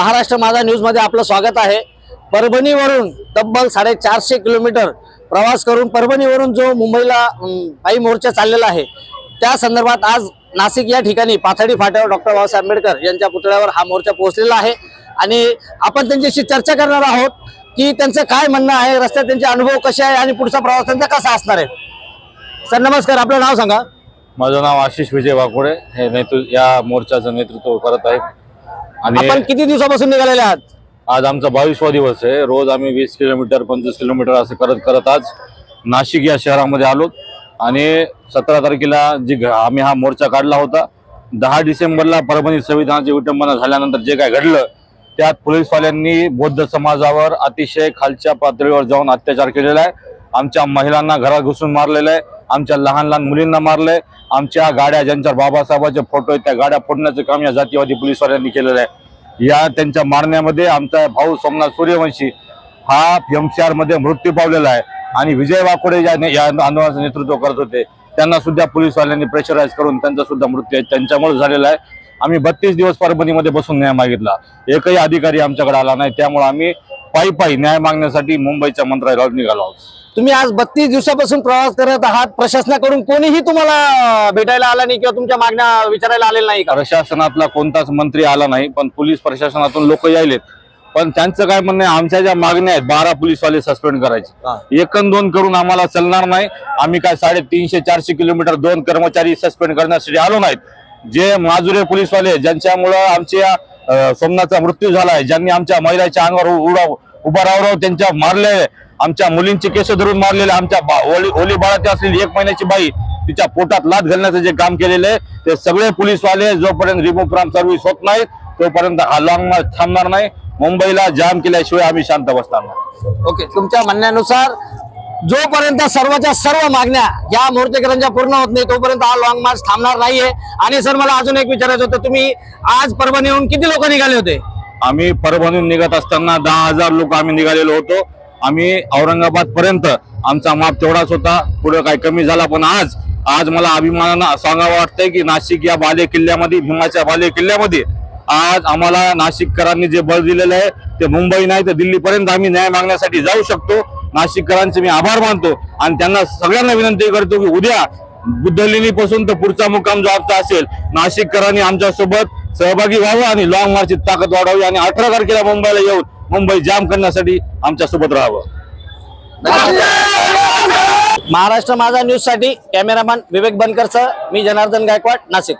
महाराष्ट्र माझा न्यूजमध्ये आपलं स्वागत आहे. परभणीवरून तब्बल साडेचारशे किलोमीटर प्रवास करून परभणीवरून जो मुंबईला पायी मोर्चा चाललेला आहे त्या संदर्भात आज नाशिक या ठिकाणी पाथडी फाट्यावर डॉक्टर बाबासाहेब आंबेडकर यांच्या पुतळ्यावर हा मोर्चा पोहोचलेला आहे. आणि आपण त्यांच्याशी चर्चा करणार आहोत की त्यांचं काय म्हणणं आहे रस्त्यात त्यांचे अनुभव कसे आहे आणि पुढचा प्रवास त्यांचा कसा असणार आहे. सर नमस्कार. आपलं नाव सांगा. माझं नाव आशिष विजय वाकोडे हे नेतृत्व या मोर्चाचं नेतृत्व करत आहे. आणि आपण किती दिवसापासून निघालेले आहात? आज आमचा बावीसवा दिवस आहे. रोज आम्ही वीस किलोमीटर पंचवीस किलोमीटर असं करत करत आज नाशिक या शहरामध्ये आलो. आणि सतरा तारखेला जी आम्ही हा मोर्चा काढला होता. दहा डिसेंबरला परभणी संविधानाची विटंबना झाल्यानंतर जे काय घडलं त्यात पोलीसवाल्यांनी बौद्ध समाजावर अतिशय खालच्या पातळीवर जाऊन अत्याचार केलेला आहे. आमच्या महिलांना घरात घुसून मारलेलं आहे. आमच्या लहान लहान मुलींना मारलंय. आमच्या गाड्या ज्यांच्या बाबासाहेबांचे फोटो आहेत त्या गाड्या फोडण्याचं काम या जातीवादी पोलीसवाल्यांनी केलेलं आहे. या त्यांच्या मारण्यामध्ये आमचा भाऊ सोमनाथ सूर्यवंशी हा एमसीआरमध्ये मृत्यू पावलेला आहे. आणि विजय वाकोडे या या आंदोलनाचं नेतृत्व करत होते. त्यांना सुद्धा पोलीसवाल्यांनी प्रेशराईज करून त्यांचा सुद्धा मृत्यू आहे. त्यांच्यामुळे झालेला आहे. आम्ही बत्तीस दिवस परभणीमध्ये बसून न्याय मागितला. एकही अधिकारी आमच्याकडे आला नाही. त्यामुळे आम्ही पायी पायी न्याय मागण्यासाठी मुंबईच्या मंत्रालयावर निघालो आहोत. तुम्ही आज बत्तीस दिवसापासून प्रवास करत आहात. प्रशासनाकडून कोणीही तुम्हाला भेटायला आला नाही किंवा तुमच्या मागण्या विचारायला आलेल्या नाही का? प्रशासनातला कोणताच मंत्री आला नाही पण पोलीस प्रशासनातून लोक यायलेत. पण त्यांचं काय म्हणणं आहे आमच्या ज्या मागण्या आहेत बारा पोलीसवाले सस्पेंड करायचे. एक अन दोन करून आम्हाला चालणार नाही. आम्ही काय साडेतीनशे चारशे किलोमीटर दोन कर्मचारी सस्पेंड करण्यासाठी आलो नाहीत. जे माजुरे पोलीसवाले ज्यांच्यामुळं आमच्या सोमनाथचा मृत्यू झाला आहे ज्यांनी आमच्या महिलाच्या अंगावर उडा उभा राहू त्यांच्या मारले. आमच्या मुलींचे केस धरून मारलेले. आमच्या बा- ओली ओली बाळाची असलेली एक महिन्याची बाई तिच्या पोटात लाद घालण्याचं जे काम केलेलं आहे ते सगळे पोलीसवाले जोपर्यंत रिमो फ्रॉम सर्व्हिस होत नाहीत तोपर्यंत हा लॉंग मार्च थांबणार नाही. मुंबईला जाम केल्याशिवाय आम्ही शांत बसणार नाही. ओके तुमच्या म्हणण्यानुसार जोपर्यंत सर्वच्या सर्व मागण्या या मूर्तीकरांच्या पूर्ण होत नाही तोपर्यंत हा लॉंग मार्च थांबणार नाहीये. आणि सर मला अजून एक विचारायचं होतं तुम्ही आज परभणीहून किती लोक निघाले होते? आम्ही परभणीहून निघत असताना दहा हजार लोक आम्ही निघालेलो होतो. आम्ही औरंगाबाद पर्यंत आमचा माप तेवढाच होता. पुढे काही कमी झाला पण आज आज मला अभिमानानं सांगावं वाटतंय की नाशिक या बाले किल्ल्यामध्ये भीमाच्या बाले किल्ल्यामध्ये आज आम्हाला नाशिककरांनी जे बळ दिलेलं आहे ते मुंबई नाही तर दिल्लीपर्यंत आम्ही न्याय मागण्यासाठी जाऊ शकतो. नाशिककरांचे मी आभार मानतो आणि त्यांना सगळ्यांना विनंती करतो की उद्या बुद्धलेणी पासून तर पुढचा मुक्काम जो आमचा असेल नाशिककरांनी आमच्यासोबत सहभागी व्हावं आणि लॉंग मार्चची ताकद वाढावी आणि अठरा तारखेला मुंबईला येऊन मुंबई जाम करण्यासाठी आमच्यासोबत राहावं. महाराष्ट्र माझा न्यूजसाठी कॅमेरामॅन विवेक बनकरसह मी जनार्दन गायकवाड नाशिक.